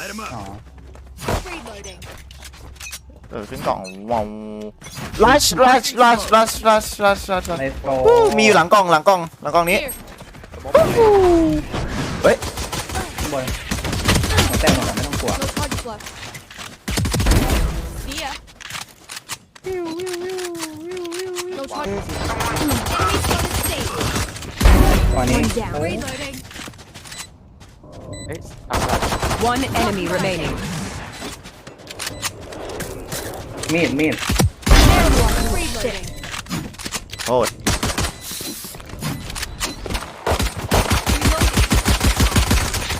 Light him อ๋อ up. Reloading. เออขึ้นกล่องว้าวลัชลัชลัชลัชลัชลัชลัชในโฟมีอยู่หลังกล่องหลังกล่องหลังกล่องนี้ Here. เฮ้ยข้างบนหัวแตกหมดแล้วไม่ต้องกลัว No charges left. See ya. No charges. Enemy spotted safe. ตอนนี้ One down. เอ้ย Reloading. เฮ้ยตามหลัง One enemy remaining. มีดมีด Reloading. โทษ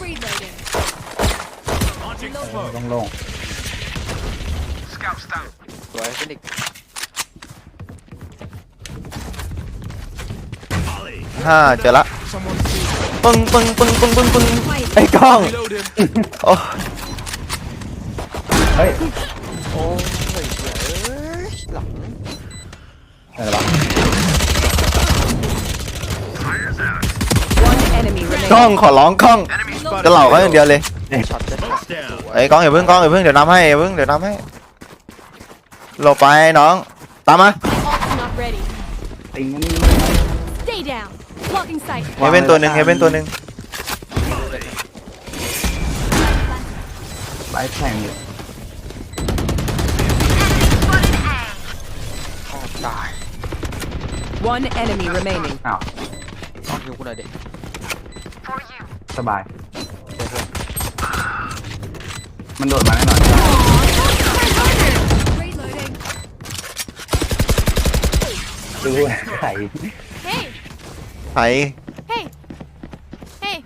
Reloading. Launching smoke. โล่ง Scouts down. สวย ปึ้งปึ้งปึ้งปึ้งปึ้งปึ้งไอ้กล้อง Reloaded. โอ้เฮ้ยโอ้ยเอ้ยหลังอะไรวะ One enemy กล้อง remaining. ขอร้องกล้อง จะเหล่าเขาอย่างเดียวเลยช็อตเด็ด Smoke's down. ไอ้กล้องอย่าเพิ่งกล้องอย่าเพิ่งเดี๋ยวนำให้อย่าเพิ่งเดี๋ยวนำให้หลบไปน้อง ตามมา not ready. ติงมัน Stay down. Blocking sight. เฮเว่นตัวหนึ่งเฮเว่นตัวหนึ่งไล่แข่งอยู่อ้อตาย One enemy remaining. อ้าวต้องยิวกูหน่อยเด็กสบายเดี๋ยวเพื่อนมันโดดมาแน่นอน Reloading. ดูไข่ Hey. ไถ Hey. Hey.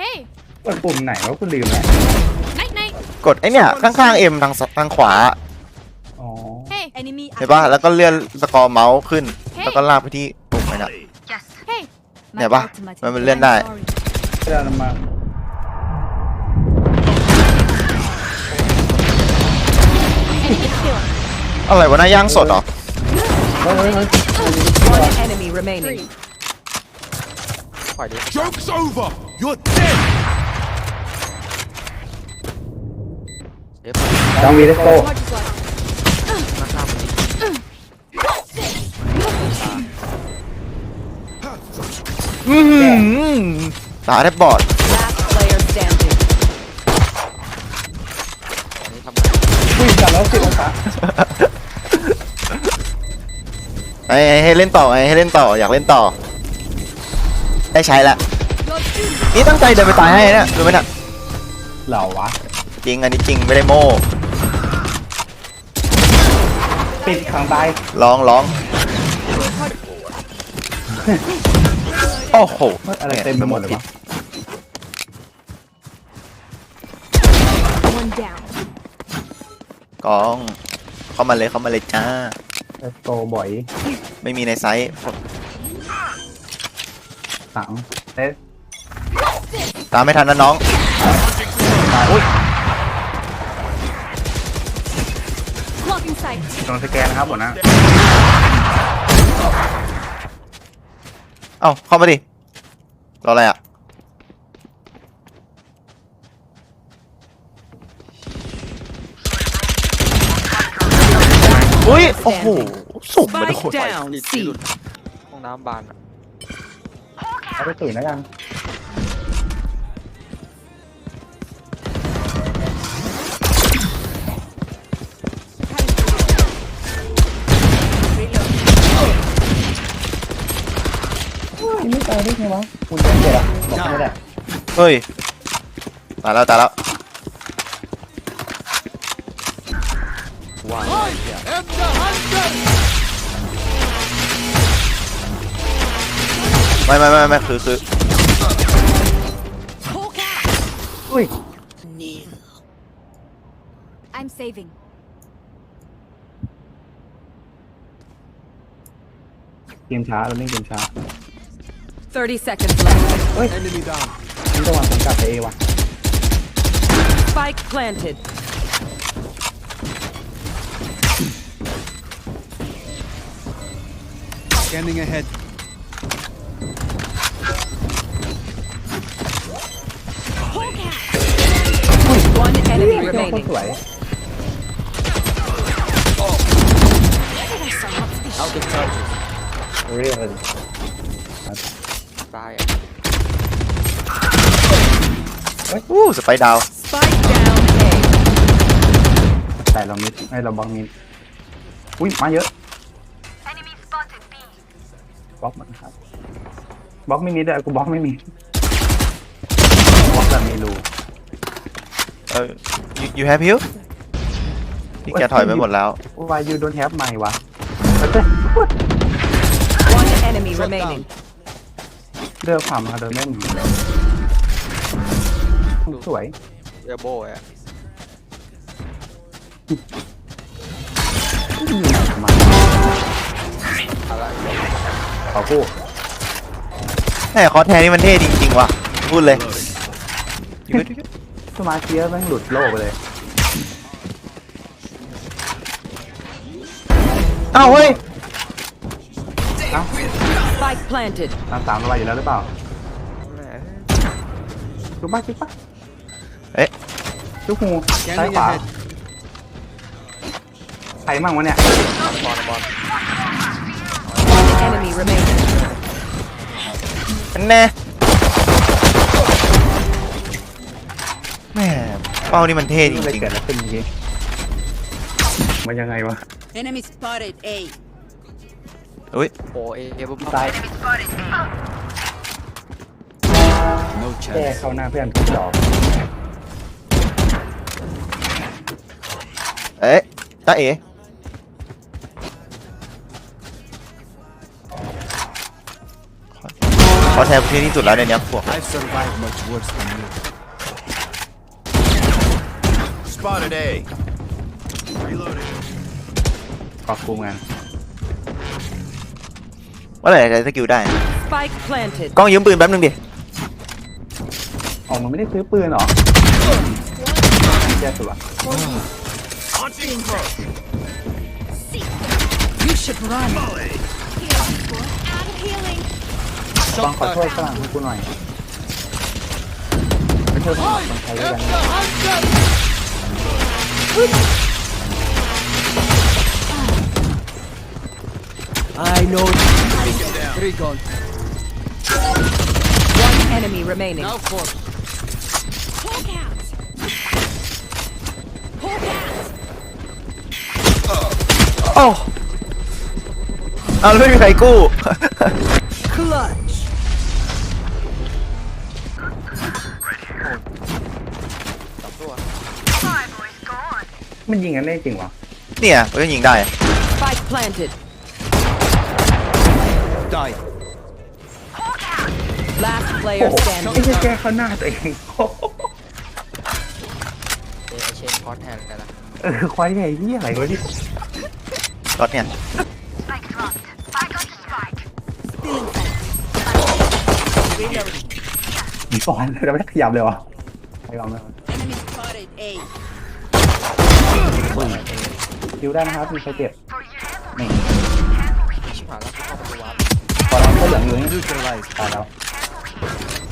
Hey. ว่าปุ่มไหนวะคุณลืมแล้ว Night night. กดไอ้เนี่ย ข้างๆเอ็มทางสทางขวา อ๋อ Hey. Enemy. เห็นปะแล้วก็เลื่อนสกอร์เมาส์ขึ้นแล้วก็ลากไปที่ปุ่มไอ้น่ะ Molly. Hey. เนี่ยปะมันมันเลื่อนได้เวลาเรามา Enemy kill. อะไรวะหน้าย่างสดเหรอ เฮ้ยเฮ้ยเฮ้ย One enemy remaining. Three. ปล่อยดิ Joke's over. You're dead. เดี๋ยวต้องมีเลสโก้ Charges left. มาข้ามมันดิอื้อหือตาแทบบอด Last player standing. อันนี้ทำไงอุ้ยจับแล้วสิบองศาไอ้ให้เล่นต่อไอ้ให้เล่นต่ออยากเล่นต่อ ได้ใช้ละ Your duty. นี่ตั้งใจเดินไปตายให้นะดูไหมน่ะเหล่าวะจริงอันนี้จริงไม่ได้โม้ปิดขังตายร้องร้องโอ้โหเฮ้ยอะไรเต็มไปหมดเลยวะ One down. กอง เข้ามาเลยเข้ามาเลยจ้าเลสโก้บ่อย ไม่มีในไซส์ สังเลสตามไม่ทันนะน้อง Blocking sight. ตรงสแกนนะครับหัวหน้าเอ้าเข้ามาดิรออะไรอะอุ้ยโอ้โหสุ่มมาทุกคน Spike down. ดิด C. หลุดห้องน้ำบานอะ เอาไปตื่นแล้วกันไม่ตายได้ไงวะคุณจะเจ็บอะบอกไม่ได้เฮ้ย ตายแล้วตายแล้วว้าว ไม่ไม่ไม่ไม่คือคือ Hawk out. อุ้ย I'm saving. เกมช้าเราเล่นเกมช้า30 seconds left. เฮ้ย Enemy down. นี่ตะวันผมกลับไปเอวะ Spike planted. One เฮ้ย enemy โคตร remaining. สวย Out of charges. เรียกเลยตายอะอู้สไปดาว Spike down A. แต่เรามิดให้เราบล็อกมิดอุ้ยมาเยอะบล็อกมันครับบล็อกไม่มีด้วยกูบล็อกไม่มีบล็อกแบบมีรูเออ you you have heal พี่แกถอยไปหมดแล้ววายยูโดนแฮปใหม่วะ One enemy remaining. เลือกความมาโดนเล่นสวย เอลโบอะอยู่ไหนมาอะไรขอคู่แหมคอสแทนนี่มันเท่จริงๆว่ะพูดเลย สมาร์ทเทียแม่งหลุดโลกไปเลยเอ้าเฮ้ยเอ้า Spike planted. ตามสามระบายอยู่แล้วหรือเปล่าแหมจุ๊บป้าจุ๊บป้าเอ๊ะ จุ๊บหูซ้าย Scanning ขวา ahead. ใครมั่งวะเนี่ยบอลบอล One enemy remaining. อันแน่แหม่ เป้านี่มันเท่จอะไรริงเกิดอะไรขึ้นเมื่อกี้มันยังไงวะ Enemy spotted A. ๆอุ้ยโอเอเอบุบซ้าย No แก้ chance. เข้าหน้าเพื่อนทุกดอกเอ๊ะตาเอ๋ขอแทนที่ที่สุดแล้วในเนี้ยพวก I've survived much worse than you. Spotted A. Reloading. กอบกูงานว่าไหร่จะสกิลได้ Spike planted. กล้องยืมปืนแป๊บนึงดิ อ๋อมันไม่ได้ซื้อปืนเหรอแย่สุดว่ะ Launching smoke. You should run. Out of healing. ต้องขอช่วยฝรั่งให้กูหน่อยไปช่วยฝรั่งคนไทยด้วยกัน I know. Three gone. One enemy remaining. Now four. Hulk out. Hulk out. โอ้เอาแล้วไม่มีใครกู้ Clutch. มันยิงกันได้จริงวะเนี่ยมันก็ยิงได้ Spike planted. Die. Last player ไอ้ standing. เหี้ยแก้เข้าหน้าตัวเองเอเอเชนคอร์สแทนกันนะเออควายใหญ่เหี้ยอะไรวะที่ก็เนี่ย มีปอนเราไม่ได้ขยับเลยวะไปลองนะ Enemy spotted A. คิวได้นะครับมีใครเจ็บนี่ชิบหายแล้วกูเข้าประตูวัดพอเราก็เหลืองอยู่นี่ Neutralized. ตายแล้ว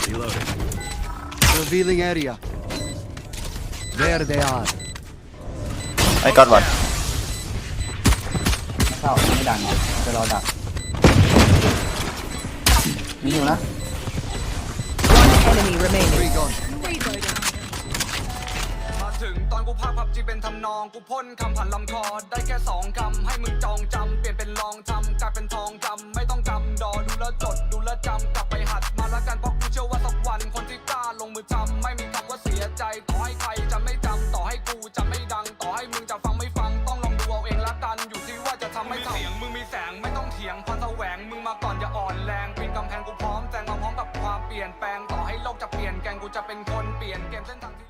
Reloading. Revealing area. There they are. ไอ้ก้อนบอลไม่เข้าไม่ดังจะรอดักนี่อยู่นะ One enemy remaining. Three gone. Reloading. ถึงตอนกูพากพับจีเป็นทำนองกูพ่นคำผ่านลำคอได้แค่สองคำให้มึงจองจำเปลี่ยนเป็นลองทำกลายเป็นทองคำไม่ต้องจำดอดูแลจดดูแลจำกลับไปหัดมาละกันเพราะกูเชื่อว่าสักวันคนที่กล้าลงมือทำไม่มีคำว่าเสียใจต่อให้ใครจะไม่จำต่อให้กูจะไม่ดังต่อให้มึงจะฟังไม่ฟังต้องลองดูเอาเองละกันอยู่ที่ว่าจะทำไม่ทำเสียงมึงมีแสงไม่ต้องเถียงพรแสวงมึงมาก่อนอย่าอ่อนแรงปีนกำแพงกูพร้อมแซงมาพร้อมกับความเปลี่ยนแปลงต่อให้โลกจะเปลี่ยนแกงกูจะเป็นคนเปลี่ยนเกมเส้นทางที่